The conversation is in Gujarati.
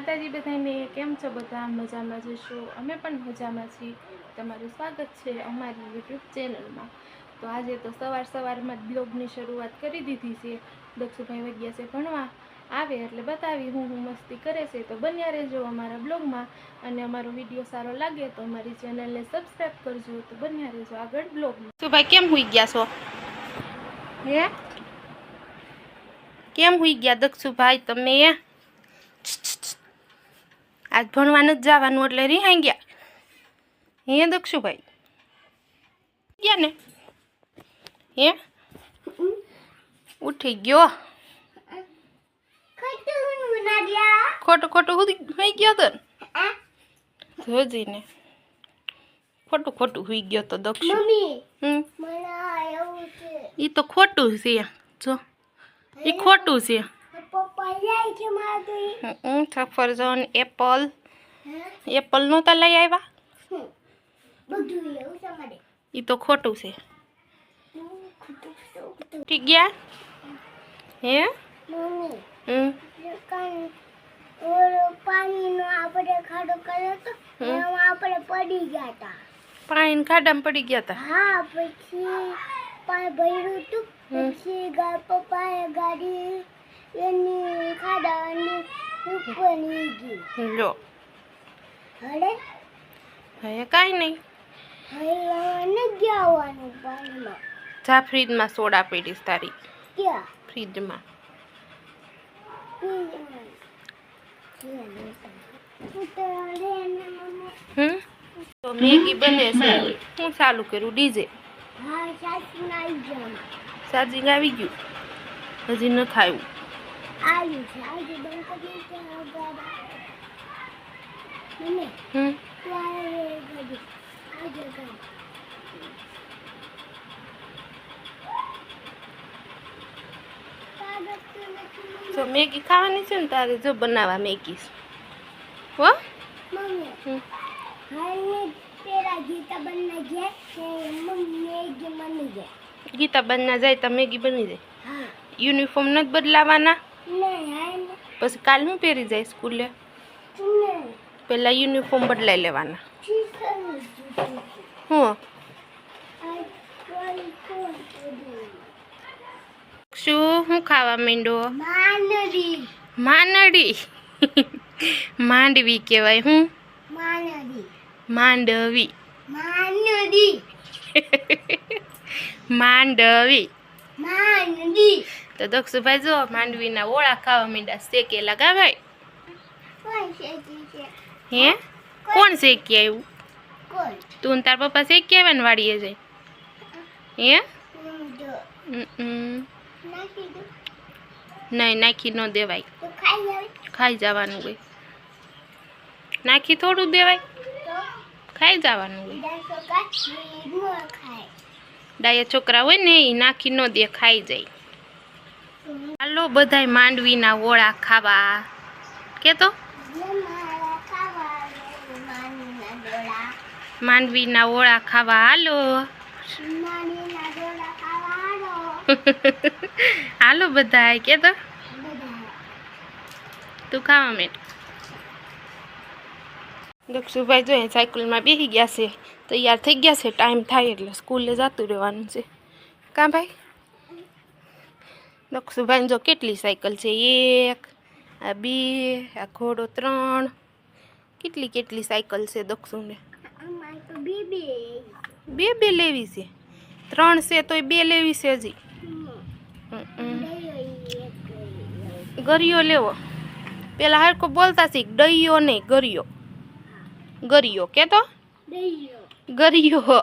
માતાજી બધાને કેમ છો? બધા મજામાં જશો અમે પણ મજામાં છીએ. તમારું સ્વાગત છે અમારી યુટ્યુબ ચેનલમાં. તો આજે તો સવાર સવારમાં જ બ્લોગની શરૂઆત કરી દીધી છે. દક્ષુભાઈ વગ્યા છે ભણવા આવે એટલે બતાવી હું હું મસ્તી કરે છે. તો બન્યા રહેજો અમારા બ્લોગમાં. અને અમારો વીડિયો સારો લાગે તો અમારી ચેનલને સબસ્ક્રાઈબ કરજો. તો બન્યા રહેજો આગળ બ્લોગમાં. શું ભાઈ કેમ હોઈ ગયા છો? હે? કેમ હોઈ ગયા દક્ષુભાઈ તમે? આજ ભણવાનું જ જવાનું એટલે રિહાઈ ગયા. હે દક્ષુભાઈ. ગયા ને? હે? ઉઠી ગયો. ખોટું ખોટું હોઈ ગયો તો ને? જોજી ખોટું ખોટું હોઈ ગયો તો દક્ષુ. એ તો ખોટું છે. જો. એ ખોટું છે. હમ સફરજન એપલ એપલ નહોતા લઈ આવ્યા એ તો ખોટું છે ઠીક ગયા હે હમ પાણીનો આપણે ખાડો કર્યો તો હમ. એમાં આપણે પડી ગયા હતા પાણીને ખાડામાં પડી ગયા હતા હા પછી પાણી ભર્યું હતું હમ. પછી ગા પપ્પાએ ગાડી એની ખાડાની ઉપર ગઈ લો હવે હવે કાંઈ નહીં. હવે ગયા આવવાનું પાણીમાં. જા ફ્રીજમાં સોડા પીડીશ તારી. ક્યાં? ફ્રીજમાં. તો મેગી બને છે. હું ચાલુ કર્યું ડીજે. ચાર્જિંગ આવી ગયું. હજી ન થાય. આવ્યું છે આજે બંધ કરી છે મમ્મી હમ ત્યારે ગાડી આજે ગાડી તો મેગી ખાવાની છે ને તારે જો બનાવવા મેગી. હો? મમ્મી હમ. પેલા ગીતા બનને ગયા કે મમ્મી મેગી મની ગયા ગીતા બનના જાય તો મેગી બની જાય. હા. યુનિફોર્મ નથી બદલાવાના? પછી કાલ હું પહેરી જાય સ્કૂલે? પહેલાં યુનિફોર્મ બદલાઈ લેવાના. હું? શું? હું ખાવા માંડો? માંડવી. માંડવી. કહેવાય. હું? માંડવી. માંડવી. માંડવી. તો દક્ષુભાઈ જો માંડવીના ઓળા ખાવા મીંડા શેકે લગાવાય ભાઈ? હે? કોણ શેકી આવ્યું? તું ને તાર પપ્પા શેકી આવ્યા ને વાડીએ જાય હે? હમ. નહીં નાખી ન દેવાય. ખાઈ જવાનું ભાઈ નાખી થોડું દેવાય. ખાઈ જવાનું ખાય. ડાયા છોકરા હોય ને એ નાખી ન દે ખાઈ જાય. હાલો બધાય માંડવીના ઓળા ખાવા. કે તો માંડવીના ઓળા ખાવા હાલો. હાલો બધા બધાય કે તો તું ખાવા મેં દક્ષુભાઈ જો અહીં સાયકલમાં બેસી ગયા છે તૈયાર થઈ ગયા છે ટાઈમ થાય એટલે સ્કૂલે જતું રહેવાનું છે. કાં ભાઈ? દક્ષુભાઈ જો કેટલી સાયકલ છે? એક આ બે આ ઘોડો ત્રણ. કેટલી કેટલી સાયકલ છે દક્ષુને બે બે. લેવી છે? ત્રણ છે તોય બે લેવી છે હજી. ગરિયો લેવો. પેલા હરકો બોલતા શીખ ડૈયો નહીં ગરિયો. ગરિયો કે તો? દઈયો ગરિયો.